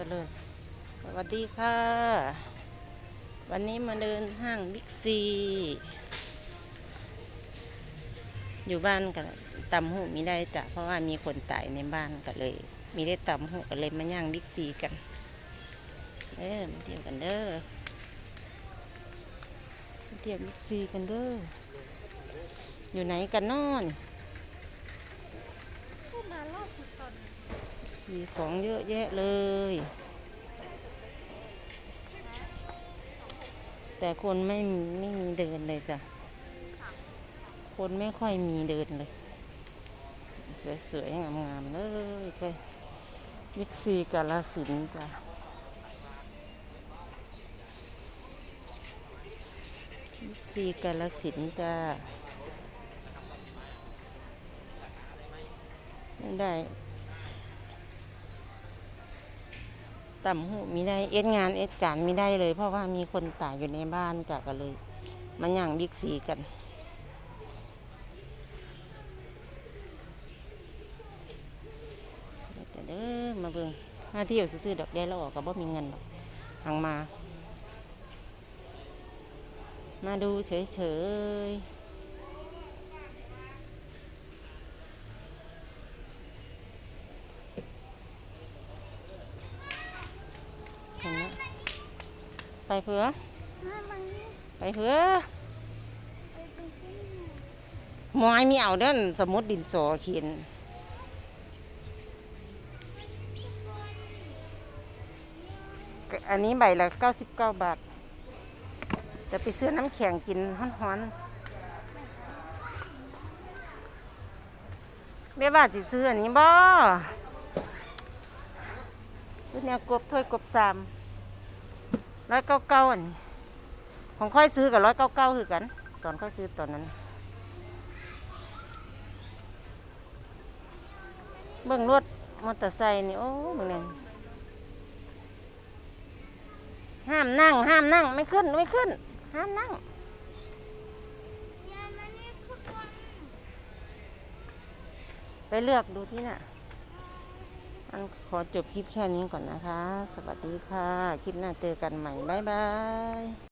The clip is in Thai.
กันเลยสวัสดีค่ะ วันนี้มาเดินห้างบิ๊กซี อยู่บ้านกันตำหูมีได้จ้ะเพราะว่ามีคนตายในบ้านกันเลย มีได้ตำหูกันเลยมาย่างบิ๊กซีกันเออมาเที่ยวกันเด้อมาเที่ยวบิ๊กซีกันเด้ออยู่ไหนกันนอน พูดมาล่าสุดตอนีของเยอะแยะเลย แต่คนไม่มีไม่มีเดินเลยจ้ะ คนไม่ค่อยมีเดินเลย สวยๆ งามๆ เลยเธอบิ๊กซีกาลสินจ้ะบิ๊กซีกาลสินจ้ะได้ ต่ำหูมีได้เอ็ดงานเอ็ดการไม่ได้เลย เพราะว่ามีคนตายอยู่ในบ้านจากกันเลยมาย่างบิ๊กซีกันแต่เด้อมาเบิ่งมาเที่ยวซื้อๆดอกได้แล้วออกก็บ่มีเงินหรอกหางมา มาดูเฉยๆเห็นไหม ไปเพื่อไปเพื่อมอยมีเอาเด้นสมุดดินสอเขียนอันนี้ใบละเก้าสิบเก้าบาท จะไปซื้อน้ำแข็งกินฮ้อนๆเบี้ยบาทสิซื้ออันนี้บ่ซื้อเนี่ยกบถ้วยกบสาม ร้อยเก้าเก้าอันนี้ของค่อยซื้อกับร้อยเก้าเก้าคือกัน ตอนค่อยซื้อตอนนั้น เบิ่งรถมอเตอร์ไซค์นี่โอ้เบิ่งนั่นห้ามนั่ง ห้ามนั่งไม่ขึ้นไม่ขึ้น ห้ามนั่งไปเลือกดูที่น่ะ อันขอจบคลิปแค่นี้ก่อนนะคะ สวัสดีค่ะ คลิปหน้าเจอกันใหม่ บ๊ายบาย